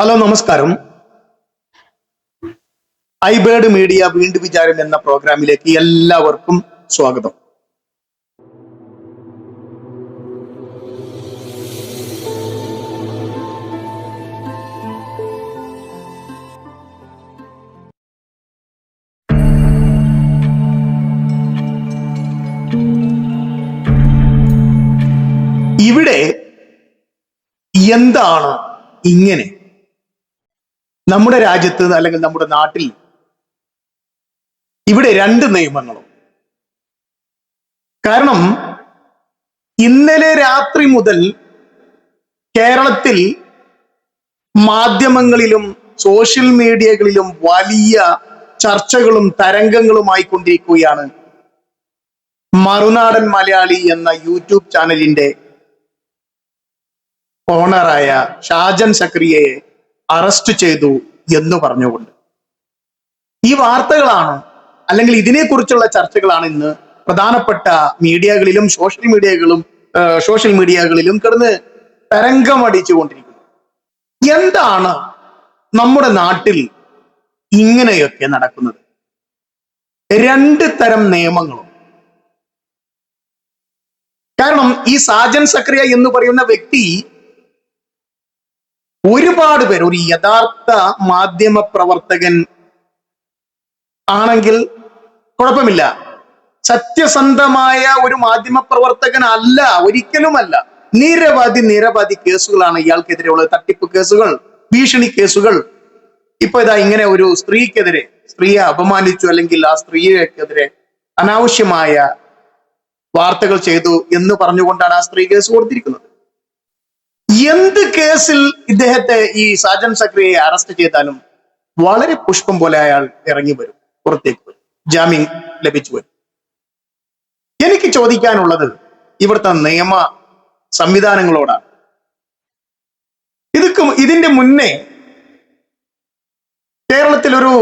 Hello നമസ്കാരം. ഐബേർഡ് media വീണ്ടും വിചാരം എന്ന പ്രോഗ്രാമിലേക്ക് എല്ലാവർക്കും സ്വാഗതം. ഇവിടെ എന്താണ് ഇങ്ങനെ? നമ്മുടെ രാജ്യത്ത് അല്ലെങ്കിൽ നമ്മുടെ നാട്ടിൽ ഇവിടെ രണ്ട് നിയമങ്ങളും. കാരണം ഇന്നലെ രാത്രി മുതൽ കേരളത്തിൽ മാധ്യമങ്ങളിലും സോഷ്യൽ മീഡിയകളിലും വലിയ ചർച്ചകളും തരംഗങ്ങളുമായി കൊണ്ടിരിക്കുകയാണ് മറുനാടൻ മലയാളി എന്ന യൂട്യൂബ് ചാനലിന്റെ ഓണറായ ഷാജൻ സക്രിയയെ അറസ്റ്റ് ചെയ്തു. എന്ന് പറഞ്ഞുകൊണ്ട്. ഈ വാർത്തകളാണ് അല്ലെങ്കിൽ ഇതിനെക്കുറിച്ചുള്ള ചർച്ചകളാണ് ഇന്ന് പ്രധാനപ്പെട്ട മീഡിയകളിലും സോഷ്യൽ മീഡിയകളും സോഷ്യൽ മീഡിയകളിലും കിടന്ന് തരംഗമടിച്ചു കൊണ്ടിരിക്കുന്നത് എന്താണ് നമ്മുടെ നാട്ടിൽ ഇങ്ങനെയൊക്കെ നടക്കുന്നത്? രണ്ട് തരം നിയമങ്ങളും. കാരണം ഈ സാജൻ സക്രിയ എന്ന് പറയുന്ന വ്യക്തി ഒരുപാട് പേർ ഒരു യഥാർത്ഥ മാധ്യമ പ്രവർത്തകൻ ആണെങ്കിൽ കുഴപ്പമില്ല. സത്യസന്ധമായ ഒരു മാധ്യമ പ്രവർത്തകൻ അല്ല ഒരിക്കലുമല്ല. നിരവധി നിരവധി കേസുകളാണ് ഇയാൾക്കെതിരെയുള്ളത് തട്ടിപ്പ് കേസുകൾ ഭീഷണി കേസുകൾ. ഇപ്പൊ ഇതാ ഇങ്ങനെ ഒരു സ്ത്രീക്കെതിരെ സ്ത്രീയെ അപമാനിച്ചു അല്ലെങ്കിൽ ആ സ്ത്രീയെക്കെതിരെ അനാവശ്യമായ വാർത്തകൾ ചെയ്തു എന്ന് പറഞ്ഞുകൊണ്ടാണ് ആ സ്ത്രീ കേസ് കൊടുത്തിരിക്കുന്നത്. എന്ത് കേസിൽ ഇദ്ദേഹത്തെ ഈ സാജൻ സക്രിയെ അറസ്റ്റ് ചെയ്താലും വളരെ പുഷ്പം പോലെ അയാൾ ഇറങ്ങി വരും പുറത്തേക്ക് വരും ജാമ്യം ലഭിച്ചു വരും. എനിക്ക് ചോദിക്കാനുള്ളത് ഇവിടുത്തെ നിയമ സംവിധാനങ്ങളോടാണ്. ഇതൊക്കെ ഇതിന്റെ മുന്നേ കേരളത്തിലൊരു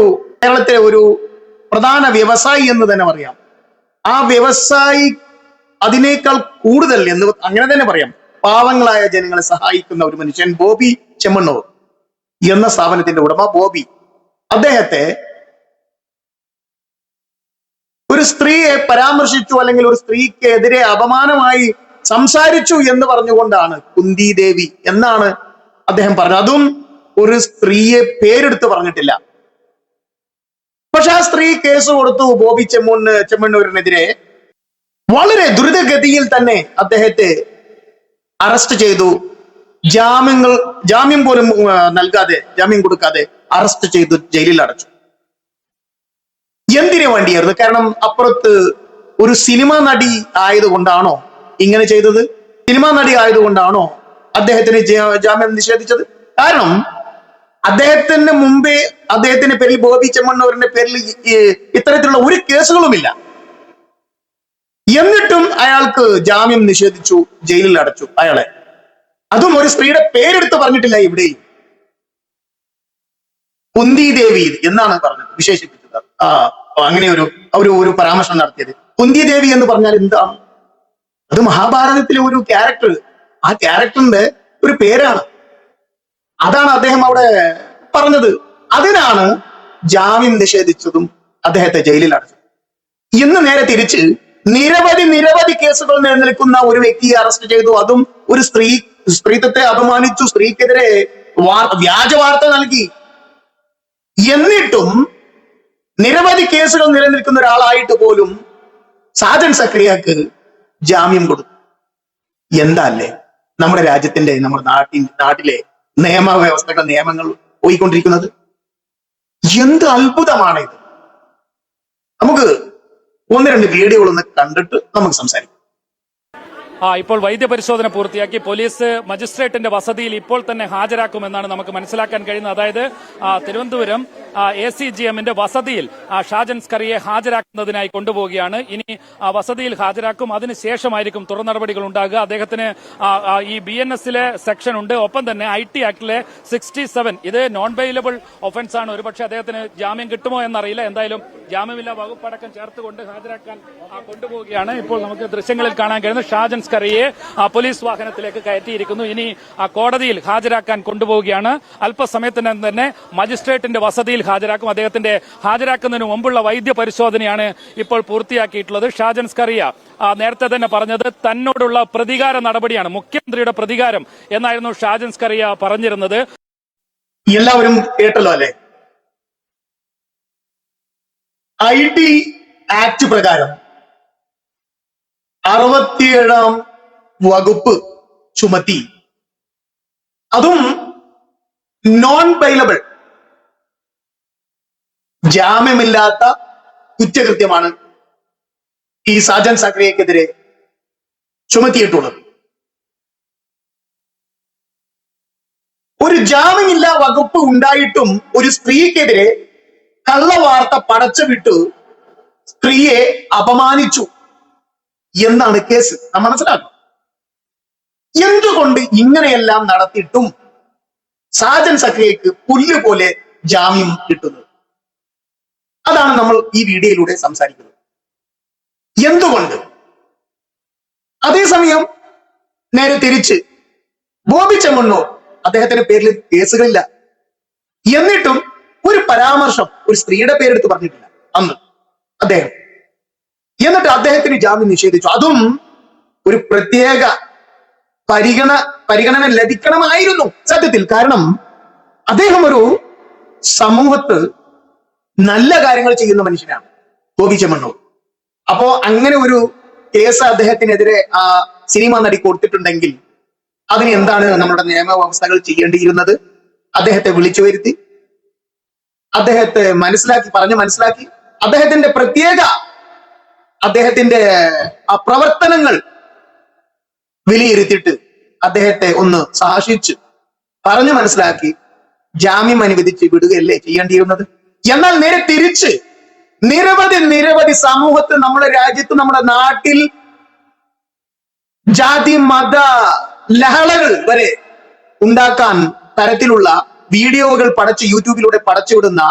കേരളത്തിലെ ഒരു പ്രധാന വ്യവസായി എന്ന് തന്നെ പറയാം. ആ വ്യവസായി അതിനേക്കാൾ കൂടുതൽ എന്ന് അങ്ങനെ തന്നെ പറയാം. പാവങ്ങളായ ജനങ്ങളെ സഹായിക്കുന്ന ഒരു മനുഷ്യൻ ബോബി ചെമ്മണ്ണൂർ എന്ന സ്ഥാപനത്തിന്റെ ഉടമ ബോബി. അദ്ദേഹത്തെ ഒരു സ്ത്രീയെ പരാമർശിച്ചു അല്ലെങ്കിൽ ഒരു സ്ത്രീക്കെതിരെ അപമാനമായി സംസാരിച്ചു എന്ന് പറഞ്ഞുകൊണ്ടാണ് കുന്തി ദേവി എന്നാണ് അദ്ദേഹം പറഞ്ഞത്. അതും ഒരു സ്ത്രീയെ പേരെടുത്ത് പറഞ്ഞിട്ടില്ല. പക്ഷെ ആ സ്ത്രീ കേസ് കൊടുത്തു ബോബി ചെമ്മൂന്ന് ചെമ്മണ്ണൂരിനെതിരെ. വളരെ ദുരിതഗതിയിൽ തന്നെ അദ്ദേഹത്തെ അറസ്റ്റ് ചെയ്തു. ജാമ്യങ്ങൾ ജാമ്യം പോലും നൽകാതെ ജാമ്യം കൊടുക്കാതെ അറസ്റ്റ് ചെയ്തു ജയിലിൽ അടച്ചു എന്തിനു വേണ്ടിയായിരുന്നു? കാരണം അപ്പുറത്ത് ഒരു സിനിമ നടി ആയതുകൊണ്ടാണോ ഇങ്ങനെ ചെയ്തത്? സിനിമ നടി ആയതുകൊണ്ടാണോ അദ്ദേഹത്തിന് ജാമ്യം നിഷേധിച്ചത്? കാരണം അദ്ദേഹത്തിന് മുമ്പേ അദ്ദേഹത്തിന്റെ പേരിൽ ബോബി ചെമ്മണ്ണൂരിന്റെ പേരിൽ ഇത്തരത്തിലുള്ള ഒരു കേസുകളുമില്ല. എന്നിട്ടും അയാൾക്ക് ജാമ്യം നിഷേധിച്ചു ജയിലിൽ അടച്ചു അയാളെ. അതും ഒരു സ്ത്രീയുടെ പേരെടുത്ത് പറഞ്ഞിട്ടില്ല ഇവിടെ കുന്തി ദേവി എന്നാണ് പറഞ്ഞത് വിശേഷിപ്പിച്ചത്. ആ അങ്ങനെ ഒരു ഒരു ഒരു പരാമർശം നടത്തിയത്. കുന്തി ദേവി എന്ന് പറഞ്ഞാൽ എന്താണ്? അത് മഹാഭാരതത്തിലെ ഒരു ക്യാരക്ടർ ആ ക്യാരക്ടറിന്റെ ഒരു പേരാണ്. അതാണ് അദ്ദേഹം അവിടെ പറഞ്ഞത്. അതിനാണ് ജാമ്യം നിഷേധിച്ചതും അദ്ദേഹത്തെ ജയിലിൽ അടച്ചത്. ഇന്ന് നേരെ തിരിച്ച് നിരവധി നിരവധി കേസുകൾ നിലനിൽക്കുന്ന ഒരു വ്യക്തിയെ അറസ്റ്റ് ചെയ്തു. അതും ഒരു സ്ത്രീ സ്ത്രീത്വത്തെ അപമാനിച്ചു. സ്ത്രീക്കെതിരെ വ്യാജ വാർത്ത നൽകി. എന്നിട്ടും നിരവധി കേസുകൾ നിലനിൽക്കുന്ന ഒരാളായിട്ട് പോലും സാജൻ സക്രിയക്ക് ജാമ്യം കൊടുത്തു. എന്താ അല്ലേ? നമ്മുടെ രാജ്യത്തിന്റെ നമ്മുടെ നാട്ടിൻ നാട്ടിലെ നിയമവ്യവസ്ഥകൾ നിയമങ്ങൾ പോയിക്കൊണ്ടിരിക്കുന്നത്. എന്ത് അത്ഭുതമാണ് ഇത് നമുക്ക് ഒന്ന് രണ്ട് വീഡിയോകളൊന്ന് കണ്ടിട്ട് നമുക്ക് സംസാരിക്കാം. ആ ഇപ്പോൾ വൈദ്യപരിശോധന പൂർത്തിയാക്കി. പോലീസ് മജിസ്ട്രേറ്റിന്റെ വസതിയിൽ ഇപ്പോൾ തന്നെ ഹാജരാക്കുമെന്നാണ് നമുക്ക് മനസ്സിലാക്കാൻ കഴിയുന്നത്. അതായത് തിരുവനന്തപുരം എ സി ജി എമ്മിന്റെ വസതിയിൽ ഷാജൻ സ്കറിയെ ഹാജരാക്കുന്നതിനായി കൊണ്ടുപോവുകയാണ്. ഇനി വസതിയിൽ ഹാജരാക്കും. അതിനുശേഷമായിരിക്കും തുടർ നടപടികൾ ഉണ്ടാകുക. അദ്ദേഹത്തിന് ഈ ബി എൻ എസിലെ സെക്ഷൻ ഉണ്ട്. ഒപ്പം തന്നെ ഐ ടി ആക്ടിലെ സിക്സ്റ്റി സെവൻ ഇത് നോൺ ബെയിലബിൾ ഒഫൻസ് ആണ്. ഒരുപക്ഷെ അദ്ദേഹത്തിന് ജാമ്യം കിട്ടുമോ എന്നറിയില്ല. എന്തായാലും ജാമ്യമില്ലാ വകുപ്പടക്കം ചേർത്തുകൊണ്ട് ഹാജരാക്കാൻ കൊണ്ടുപോവുകയാണ്. ഇപ്പോൾ നമുക്ക് ദൃശ്യങ്ങളിൽ കാണാൻ കഴിയുന്നത് ഷാജൻ സ്കറിയെ ആ, പോലീസ് വാഹനത്തിലേക്ക് കയറ്റിയിരിക്കുന്നു. ഇനി കോടതിയിൽ ഹാജരാക്കാൻ കൊണ്ടുപോവുകയാണ്. അല്പസമയത്തിനകം തന്നെ മജിസ്ട്രേറ്റിന്റെ വസതിയിൽ ഹാജരാക്കും. അദ്ദേഹത്തിന്റെ ഹാജരാക്കുന്നതിന് മുമ്പുള്ള വൈദ്യ പരിശോധനയാണ് ഇപ്പോൾ പൂർത്തിയാക്കിയിട്ടുള്ളത്. ഷാജൻ സ്കറിയ നേരത്തെ തന്നെ പറഞ്ഞത് തന്നോടുള്ള പ്രതികാര നടപടിയാണ് മുഖ്യമന്ത്രിയുടെ പ്രതികാരം എന്നായിരുന്നു ഷാജൻ സ്കറിയ പറഞ്ഞിരുന്നത്. എല്ലാവരും കേട്ടല്ലോ അല്ലെ? ഐ ടി ആക്ട് പ്രകാരം അറുപത്തിയേഴാം വകുപ്പ് ചുമത്തി. അതും നോൺ ബൈലബിൾ ജാമ്യമില്ലാത്ത കുറ്റകൃത്യമാണ് ഈ സാജൻ സാക്രിയക്കെതിരെ ചുമത്തിയിട്ടുള്ളത്. ഒരു ജാമ്യമില്ലാ വകുപ്പ് ഉണ്ടായിട്ടും ഒരു സ്ത്രീക്കെതിരെ കള്ളവാർത്ത പടച്ചുവിട്ടു സ്ത്രീയെ അപമാനിച്ചു. എന്നാണ് കേസ്. നാം മനസ്സിലാക്കണം. എന്തുകൊണ്ട് ഇങ്ങനെയെല്ലാം നടത്തിയിട്ടും സാജൻ സഖ്യക്ക് പുല്ല് പോലെ ജാമ്യം കിട്ടുന്നത്? അതാണ് നമ്മൾ ഈ വീഡിയോയിലൂടെ സംസാരിക്കുന്നത്. എന്തുകൊണ്ട്? അതേസമയം നേരെ തിരിച്ച് ബോബി ചെമ്മണ്ണൂർ അദ്ദേഹത്തിന്റെ പേരിൽ കേസുകളില്ല. എന്നിട്ടും ഒരു പരാമർശം ഒരു സ്ത്രീയുടെ പേരെടുത്ത് പറഞ്ഞിട്ടില്ല അന്ന് അദ്ദേഹം. എന്നിട്ട് അദ്ദേഹത്തിന് ജാമ്യം നിഷേധിച്ചു. അതും ഒരു പ്രത്യേക പരിഗണ പരിഗണന ലഭിക്കണമായിരുന്നു സത്യത്തിൽ. കാരണം അദ്ദേഹം ഒരു സമൂഹത്ത് നല്ല കാര്യങ്ങൾ ചെയ്യുന്ന മനുഷ്യനാണ്. ഗോപി ചെമ്മണ്ണൂർ. അപ്പോ അങ്ങനെ ഒരു കേസ് അദ്ദേഹത്തിനെതിരെ ആ സിനിമ നടി കൊടുത്തിട്ടുണ്ടെങ്കിൽ അതിന് എന്താണ് നമ്മുടെ നിയമവ്യവസ്ഥകൾ ചെയ്യേണ്ടിയിരുന്നത്? അദ്ദേഹത്തെ വിളിച്ചു വരുത്തി. അദ്ദേഹത്തെ മനസ്സിലാക്കി പറഞ്ഞു മനസ്സിലാക്കി. അദ്ദേഹത്തിന്റെ പ്രത്യേക അദ്ദേഹത്തിന്റെ ആ പ്രവർത്തനങ്ങൾ വിലയിരുത്തിയിട്ട് അദ്ദേഹത്തെ ഒന്ന് സാഹസിച്ചു പറഞ്ഞു മനസ്സിലാക്കി ജാമ്യം അനുവദിച്ച് വിടുകയല്ലേ ചെയ്യേണ്ടിയിരുന്നത്? എന്നാൽ നേരെ തിരിച്ച് നിരവധി നിരവധി സമൂഹത്തിൽ നമ്മുടെ രാജ്യത്ത് നമ്മുടെ നാട്ടിൽ ജാതി മത ലഹളകൾ വരെ ഉണ്ടാക്കാൻ തരത്തിലുള്ള വീഡിയോകൾ പടച്ച് യൂട്യൂബിലൂടെ പടച്ചുവിടുന്ന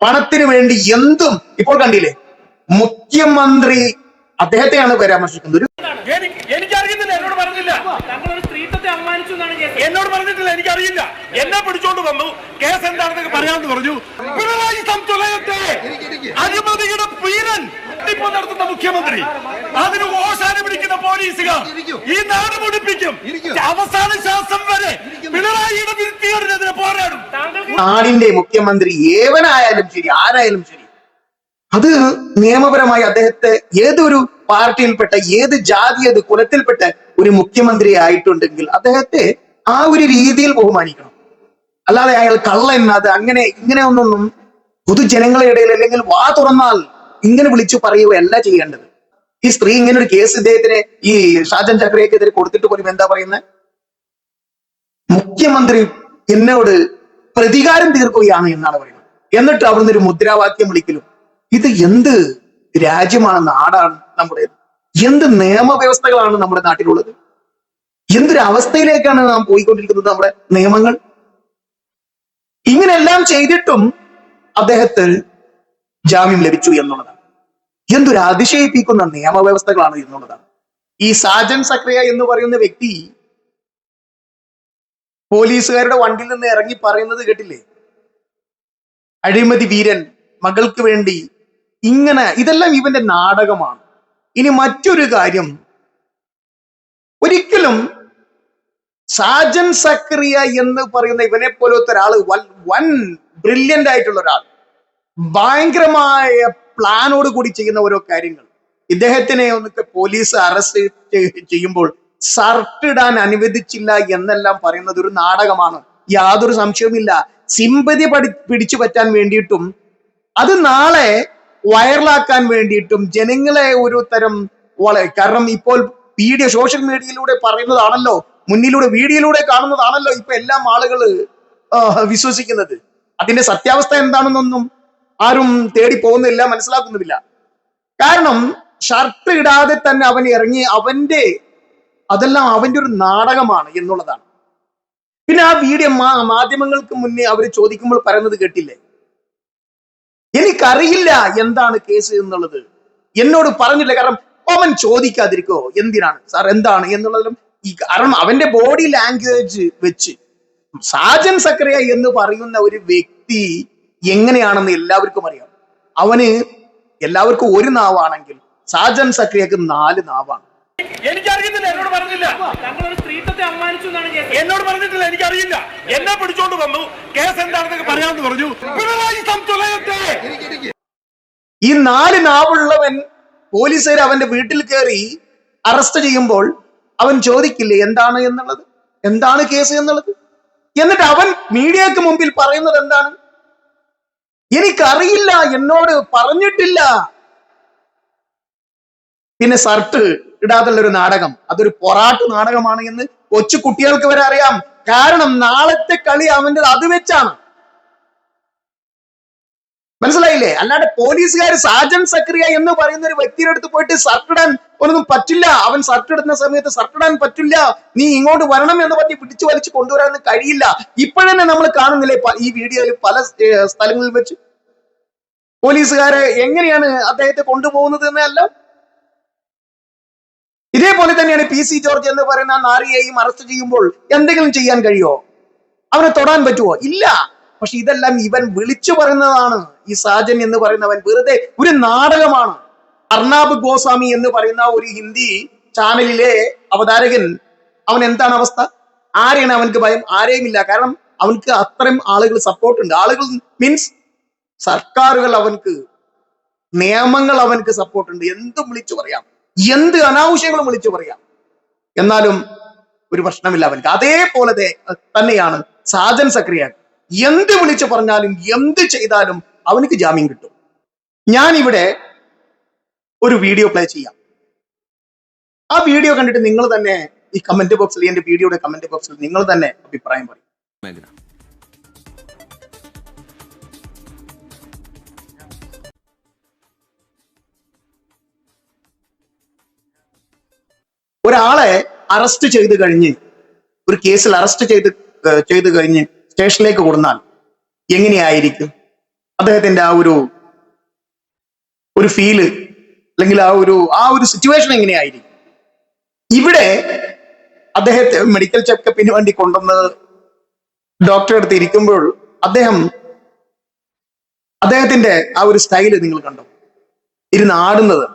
പണത്തിന് വേണ്ടി എന്തും ഇപ്പോൾ കണ്ടില്ലേ? മുഖ്യമന്ത്രി അദ്ദേഹത്തെയാണ് പരാമർശിക്കുന്നത്. ഒരു എനിക്ക് എനിക്കറിയുന്നില്ല എന്നോട് പറഞ്ഞില്ല. ഒരു സ്ത്രീത്വത്തെ അപമാനിച്ചു എന്നാണ് കേസ്. എന്നോട് പറഞ്ഞിട്ടില്ല എനിക്കറിയില്ല. എന്നെ പിടിച്ചോണ്ട് വന്നു. കേസ് എന്താണെന്നൊക്കെ പറയാന്ന് പറഞ്ഞു. പിണറായി സംതുലയത്തെ അഴിമതിയുടെ പീരൻ ഇപ്പോ നടത്തുന്ന മുഖ്യമന്ത്രി. അതിന് ഓശാനം പിടിക്കുന്ന പോലീസുകാർ ഈ നാട് മുടിപ്പിക്കും. അവസാന ശ്വാസം വരെ പിണറായിയുടെ വിരുദ്ധീകരനെതിരെ പോരാടും. നാടിന്റെ മുഖ്യമന്ത്രി ഏവനായാലും ശരി ആരായാലും ശരി അത് നിയമപരമായി അദ്ദേഹത്തെ ഏതൊരു പാർട്ടിയിൽപ്പെട്ട ഏത് ജാതി ഏത് കുലത്തിൽപ്പെട്ട ഒരു മുഖ്യമന്ത്രി ആയിട്ടുണ്ടെങ്കിൽ അദ്ദേഹത്തെ ആ ഒരു രീതിയിൽ ബഹുമാനിക്കണം. അല്ലാതെ അയാൾ കള്ളൻ അത് അങ്ങനെ ഇങ്ങനെ ഒന്നൊന്നും പൊതുജനങ്ങളുടെ ഇടയിൽ അല്ലെങ്കിൽ വാ തുറന്നാൽ ഇങ്ങനെ വിളിച്ചു പറയുകയല്ല ചെയ്യേണ്ടത്. ഈ സ്ത്രീ ഇങ്ങനെ ഒരു കേസ് ഇദ്ദേഹത്തിന് ഈ ഷാജൻ ചക്രയ്ക്കെതിരെ കൊടുത്തിട്ട് പോലും എന്താ പറയുന്നത്? മുഖ്യമന്ത്രി എന്നോട് പ്രതികാരം തീർക്കുകയാണ് എന്നാണ് പറയുന്നത്. എന്നിട്ട് അവിടുന്ന് ഒരു മുദ്രാവാക്യം വിളിക്കലും. ഇത് എന്ത് രാജ്യമാണ് നാടാണ് നമ്മുടെ എന്ത് നിയമവ്യവസ്ഥകളാണ് നമ്മുടെ നാട്ടിലുള്ളത്? എന്തൊരു അവസ്ഥയിലേക്കാണ് നാം പോയിക്കൊണ്ടിരിക്കുന്നത് നമ്മുടെ നിയമങ്ങൾ? ഇങ്ങനെല്ലാം ചെയ്തിട്ടും അദ്ദേഹത്തിൽ ജാമ്യം ലഭിച്ചു എന്നുള്ളതാണ്. എന്തൊരു അതിശയിപ്പിക്കുന്ന നിയമവ്യവസ്ഥകളാണ് എന്നുള്ളതാണ്. ഈ സാജൻ സക്രിയ എന്ന് പറയുന്ന വ്യക്തി പോലീസുകാരുടെ വണ്ടിയിൽ നിന്ന് ഇറങ്ങി പറയുന്നത് കേട്ടില്ലേ? അഴിമതി വീരൻ മകൾക്ക് വേണ്ടി ഇങ്ങനെ ഇതെല്ലാം ഇവന്റെ നാടകമാണ്. ഇനി മറ്റൊരു കാര്യം. ഒരിക്കലും സാജൻ സക്രിയ എന്ന് പറയുന്ന ഇവനെ പോലത്തെ ഒരാൾ വൻ- ബ്രില്യന്റ് ആയിട്ടുള്ള ഒരാൾ. ഭയങ്കരമായ പ്ലാനോട് കൂടി ചെയ്യുന്ന ഓരോ കാര്യങ്ങൾ. ഇദ്ദേഹത്തിനെ ഒന്നൊക്കെ പോലീസ് അറസ്റ്റ് ചെയ്യുമ്പോൾ സർട്ട് ഇടാൻ അനുവദിച്ചില്ല എന്നെല്ലാം പറയുന്നത് ഒരു നാടകമാണ്. യാതൊരു സംശയവുമില്ല. സിമ്പതി പഠി പിടിച്ചു പറ്റാൻ വേണ്ടിയിട്ടും അത് നാളെ വൈറലാക്കാൻ വേണ്ടിയിട്ടും ജനങ്ങളെ ഒരു തരം വളരെ കാരണം ഇപ്പോൾ വീഡിയോ സോഷ്യൽ മീഡിയയിലൂടെ പറയുന്നതാണല്ലോ മുന്നിലൂടെ വീഡിയോയിലൂടെ കാണുന്നതാണല്ലോ ഇപ്പൊ എല്ലാം ആളുകൾ വിശ്വസിക്കുന്നത്. അതിന്റെ സത്യാവസ്ഥ എന്താണെന്നൊന്നും ആരും തേടി പോകുന്നില്ല മനസ്സിലാക്കുന്നുമില്ല. കാരണം ഷർട്ട് ഇടാതെ തന്നെ അവൻ ഇറങ്ങി അവന്റെ അതെല്ലാം അവന്റെ ഒരു നാടകമാണ് എന്നുള്ളതാണ്. പിന്നെ ആ വീഡിയോ മാധ്യമങ്ങൾക്ക് മുന്നേ അവർ ചോദിക്കുമ്പോൾ പറയുന്നത് കേട്ടില്ലേ? എനിക്കറിയില്ല എന്താണ് കേസ് എന്നുള്ളത്. എന്നോട് പറഞ്ഞില്ല കാരണം അവൻ ചോദിക്കാതിരിക്കോ? എന്തിനാണ്? സാർ എന്താണ് എന്നുള്ളതിലും ഈ കാരണം അവന്റെ ബോഡി ലാംഗ്വേജ് വെച്ച് സാജൻ സക്രിയ എന്ന് പറയുന്ന ഒരു വ്യക്തി എങ്ങനെയാണെന്ന് എല്ലാവർക്കും അറിയാം. അവന് എല്ലാവർക്കും ഒരു നാവാണെങ്കിൽ സാജൻ സക്രിയക്ക് നാല് നാവാണ്. എനിക്കറിയത്തില്ല എന്നോട് പറഞ്ഞില്ല. എന്നോട് പറഞ്ഞിട്ടില്ല എനിക്കറിയില്ല. എന്നെ പിടിച്ചോണ്ട് വന്നു. കേസ് എന്താണെന്നൊക്കെ പറയാമെന്ന് പറഞ്ഞു. പിണറായി ഈ നാല് നാവുള്ളവൻ പോലീസുകാർ അവന്റെ വീട്ടിൽ കയറി അറസ്റ്റ് ചെയ്യുമ്പോൾ അവൻ ചോദിക്കില്ലേ എന്താണ് എന്നുള്ളത്? എന്താണ് കേസ് എന്നുള്ളത്? എന്നിട്ട് അവൻ മീഡിയക്ക് മുമ്പിൽ പറയുന്നത് എന്താണ്? എനിക്കറിയില്ല എന്നോട് പറഞ്ഞിട്ടില്ല. പിന്നെ ഷർട്ട് ഇടാതുള്ള ഒരു നാടകം. അതൊരു പൊറാട്ട് നാടകമാണ് എന്ന് കൊച്ചു കുട്ടികൾക്ക് വരെ അറിയാം. കാരണം നാളത്തെ കളി അവന്റെ അത് വെച്ചാണ്. മനസ്സിലായില്ലേ? അല്ലാണ്ട് പോലീസുകാർ സാജൻ സക്രിയ എന്ന് പറയുന്ന ഒരു വ്യക്തിയുടെ അടുത്ത് പോയിട്ട് സർട്ടിടാൻ ഒന്നും പറ്റില്ല. അവൻ സർട്ടിടുന്ന സമയത്ത് സർട്ടിടാൻ പറ്റില്ല. നീ ഇങ്ങോട്ട് വരണം എന്ന് പറഞ്ഞ് പിടിച്ചു വലിച്ചു കൊണ്ടുവരാൻ കഴിയില്ല. ഇപ്പോഴന്നെ നമ്മൾ കാണുന്നില്ലേ ഈ വീഡിയോയിൽ പല സ്ഥലങ്ങളിൽ വെച്ച്? പോലീസുകാരെ എങ്ങനെയാണ് അദ്ദേഹത്തെ കൊണ്ടുപോകുന്നത് എന്നല്ല? ഇതേപോലെ തന്നെയാണ് പി സി ജോർജ് എന്ന് പറയുന്ന നാറിയെയും അറസ്റ്റ് ചെയ്യുമ്പോൾ എന്തെങ്കിലും ചെയ്യാൻ കഴിയോ? അവനെ തൊടാൻ പറ്റുമോ ഇല്ല. പക്ഷെ ഇതെല്ലാം ഇവൻ വിളിച്ചു പറയുന്നതാണ്. ഈ സാജൻ എന്ന് പറയുന്നവൻ വെറുതെ ഒരു നാടകമാണ്. അർണാബ് ഗോസ്വാമി എന്ന് പറയുന്ന ഒരു ഹിന്ദി ചാനലിലെ അവതാരകൻ അവൻ എന്താണ് അവസ്ഥ? ആരെയാണ് അവനക്ക് ഭയം? ആരെയും ഇല്ല കാരണം അവനക്ക് അത്രയും ആളുകൾ സപ്പോർട്ട് ഉണ്ട്. ആളുകൾ മീൻസ് സർക്കാരുകൾ അവനക്ക് നിയമങ്ങൾ അവനക്ക് സപ്പോർട്ട് ഉണ്ട്. എന്തും വിളിച്ചു പറയാം. എന്ത് അനാവശ്യങ്ങളും വിളിച്ചു പറയാം. എന്നാലും ഒരു പ്രശ്നമില്ല അവൻക്ക്. അതേപോലെ തന്നെയാണ് സാജൻ സക്രിയ എന്ത് വിളിച്ചു പറഞ്ഞാലും എന്ത് ചെയ്താലും അവനക്ക് ജാമ്യം കിട്ടും. ഞാൻ ഇവിടെ ഒരു വീഡിയോ പ്ലേ ചെയ്യാം. ആ വീഡിയോ കണ്ടിട്ട് നിങ്ങൾ തന്നെ ഈ കമന്റ് ബോക്സിൽ എന്റെ വീഡിയോയുടെ കമന്റ് ബോക്സിൽ നിങ്ങൾ തന്നെ അഭിപ്രായം പറയും. ഒരാളെ അറസ്റ്റ് ചെയ്ത് കഴിഞ്ഞ് ഒരു കേസിൽ അറസ്റ്റ് ചെയ്ത് ചെയ്ത് കഴിഞ്ഞ് സ്റ്റേഷനിലേക്ക് കൊടുന്നാൽ എങ്ങനെയായിരിക്കും? അദ്ദേഹത്തിന്റെ ആ ഒരു ഒരു ഫീൽ അല്ലെങ്കിൽ ആ ഒരു ആ ഒരു സിറ്റുവേഷൻ എങ്ങനെയായിരിക്കും? ഇവിടെ അദ്ദേഹത്തെ മെഡിക്കൽ ചെക്കപ്പിന് വേണ്ടി കൊണ്ടുവന്ന് ഡോക്ടറെ അടുത്ത് ഇരിക്കുമ്പോൾ അദ്ദേഹം അദ്ദേഹത്തിന്റെ ആ ഒരു സ്റ്റൈൽ നിങ്ങൾ കണ്ടു? ഇരുന്ന് ആടുന്നത്.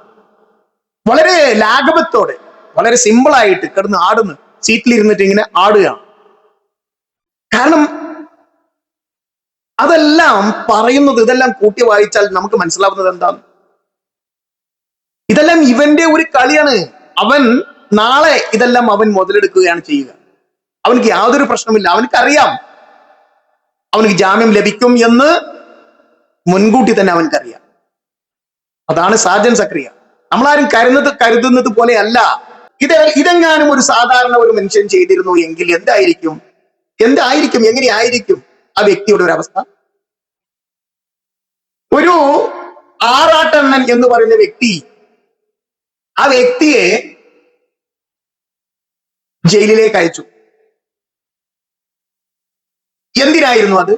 വളരെ ലാഘവത്തോടെ വളരെ സിമ്പിൾ ആയിട്ട് കിടന്ന് ആടുന്നു. സീറ്റിലിരുന്നിട്ട് ഇങ്ങനെ ആടുകയാണ് കാരണം അതെല്ലാം പറയുന്നത് ഇതെല്ലാം കൂട്ടി വായിച്ചാൽ നമുക്ക് മനസ്സിലാവുന്നത് എന്താണ്? ഇതെല്ലാം ഇവന്റെ ഒരു കളിയാണ്. അവൻ നാളെ ഇതെല്ലാം അവൻ മുതലെടുക്കുകയാണ് ചെയ്യുക. അവനക്ക് യാതൊരു പ്രശ്നമില്ല അവനക്ക് അറിയാം അവനക്ക് ജാമ്യം ലഭിക്കും എന്ന് മുൻകൂട്ടി തന്നെ അവനക്കറിയാം. അതാണ് സാജൻ സക്രിയ. നമ്മളാരും കരുതുന്നത് കരുതുന്നത് പോലെയല്ല. ഇത് ഇതെങ്ങാനും ഒരു സാധാരണ ഒരു മനുഷ്യൻ ചെയ്തിരുന്നു എങ്കിൽ എന്തായിരിക്കും? എന്തായിരിക്കും? എങ്ങനെയായിരിക്കും ആ വ്യക്തിയുടെ ഒരു അവസ്ഥ? ഒരു ആറാട്ടണ്ണൻ എന്ന് പറയുന്ന വ്യക്തി ആ വ്യക്തിയെ ജയിലിലേക്ക് അയച്ചു. എന്തിനായിരുന്നു അത്?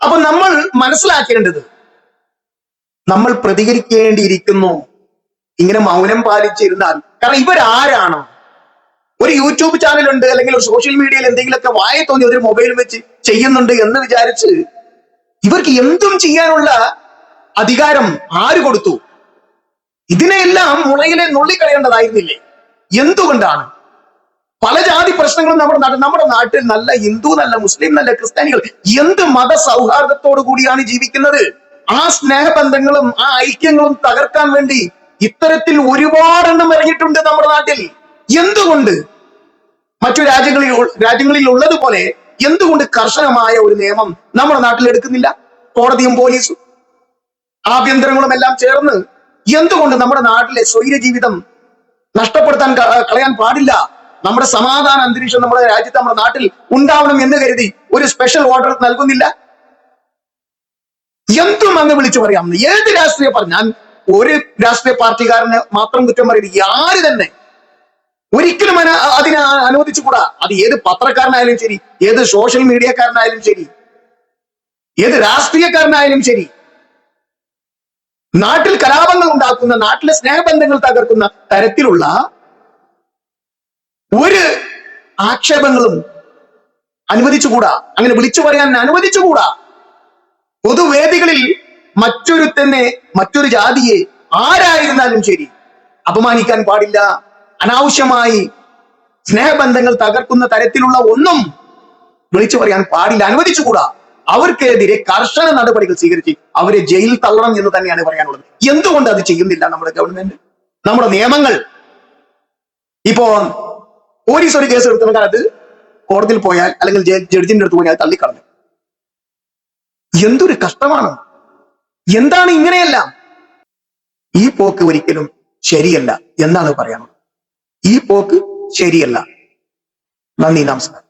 അപ്പൊ നമ്മൾ മനസ്സിലാക്കേണ്ടത് നമ്മൾ പ്രതികരിക്കേണ്ടിയിരിക്കുന്നു. ഇങ്ങനെ മൗനം പാലിച്ചിരുന്നാൽ. കാരണം ഇവരാരാണ്? ഒരു യൂട്യൂബ് ചാനൽ ഉണ്ട് അല്ലെങ്കിൽ ഒരു സോഷ്യൽ മീഡിയയിൽ എന്തെങ്കിലുമൊക്കെ വായ തോന്നി ഒരു മൊബൈൽ വെച്ച് ചെയ്യുന്നുണ്ട് എന്ന് വിചാരിച്ച് ഇവർക്ക് എന്തും ചെയ്യാനുള്ള അധികാരം ആര് കൊടുത്തു? ഇതിനെല്ലാം മുളയിലെ നുള്ളിക്കളയേണ്ടതായിരുന്നില്ലേ? എന്തുകൊണ്ടാണ്? പല ജാതി പ്രശ്നങ്ങളും നമ്മുടെ നമ്മുടെ നാട്ടിൽ നല്ല ഹിന്ദു നല്ല മുസ്ലിം നല്ല ക്രിസ്ത്യാനികൾ എന്ത് മത സൗഹാർദ്ദത്തോടു കൂടിയാണ് ജീവിക്കുന്നത്? ആ സ്നേഹബന്ധങ്ങളും ആ ഐക്യങ്ങളും തകർക്കാൻ വേണ്ടി ഇത്തരത്തിൽ ഒരുപാടെണ്ണം ഇറങ്ങിയിട്ടുണ്ട് നമ്മുടെ നാട്ടിൽ. എന്തുകൊണ്ട്? മറ്റു രാജ്യങ്ങളിൽ രാജ്യങ്ങളിൽ ഉള്ളതുപോലെ എന്തുകൊണ്ട് കർശനമായ ഒരു നിയമം നമ്മുടെ നാട്ടിൽ എടുക്കുന്നില്ല? കോടതിയും പോലീസും ആഭ്യന്തരങ്ങളും എല്ലാം ചേർന്ന് എന്തുകൊണ്ട് നമ്മുടെ നാട്ടിലെ സ്വൈര ജീവിതം നഷ്ടപ്പെടുത്താൻ കളയാൻ പാടില്ല? നമ്മുടെ സമാധാന അന്തരീക്ഷം നമ്മുടെ രാജ്യത്ത് നമ്മുടെ നാട്ടിൽ ഉണ്ടാവണം എന്ന് കരുതി ഒരു സ്പെഷ്യൽ ഓർഡർ നൽകുന്നില്ല? എന്തും അങ്ങ് വിളിച്ചു പറയാം. ഏത് രാഷ്ട്രീയ പറഞ്ഞാൽ ഒരു രാഷ്ട്രീയ പാർട്ടിക്കാരന് മാത്രം കുറ്റം പറയുന്നത് ആര് തന്നെ? ഒരിക്കലും അതിനെ അനുവദിച്ചുകൂടാ. അത് ഏത് പത്രക്കാരനായാലും ശരി ഏത് സോഷ്യൽ മീഡിയക്കാരനായാലും ശരി ഏത് രാഷ്ട്രീയക്കാരനായാലും ശരി. നാട്ടിൽ കലാപങ്ങൾ ഉണ്ടാക്കുന്ന നാട്ടിലെ സ്നേഹബന്ധങ്ങൾ തകർക്കുന്ന തരത്തിലുള്ള ഒരു ആക്ഷേപങ്ങളും അനുവദിച്ചുകൂടാ. അങ്ങനെ വിളിച്ചു പറയാൻ അനുവദിച്ചുകൂടാ. പൊതുവേദികളിൽ മറ്റൊരുത്തന്നെ മറ്റൊരു ജാതിയെ ആരായിരുന്നാലും ശരി അപമാനിക്കാൻ പാടില്ല. അനാവശ്യമായി സ്നേഹബന്ധങ്ങൾ തകർക്കുന്ന തരത്തിലുള്ള ഒന്നും വിളിച്ചു പറയാൻ പാടില്ല. അനുവദിച്ചുകൂടാ. അവർക്കെതിരെ കർശന നടപടികൾ സ്വീകരിച്ച് അവരെ ജയിലിൽ തള്ളണം എന്ന് തന്നെയാണ് പറയാനുള്ളത്. എന്തുകൊണ്ട് അത് ചെയ്യുന്നില്ല നമ്മുടെ ഗവൺമെന്റ്? നമ്മുടെ നിയമങ്ങൾ. ഇപ്പോ പോലീസ് ഒരു കേസ് എടുക്കുന്ന അത് കോടതിയിൽ പോയാൽ അല്ലെങ്കിൽ ജഡ്ജിന്റെ അടുത്ത് പോയാൽ തള്ളിക്കളഞ്ഞു. എന്തൊരു കഷ്ടമാണ്. എന്താണ് ഇങ്ങനെയെല്ലാം? ഈ പോക്ക് ഒരിക്കലും ശരിയല്ല എന്നാണ് പറയാനുള്ളത്. ഈ പോക്ക് ശരിയല്ല. നന്ദി നമസ്കാരം.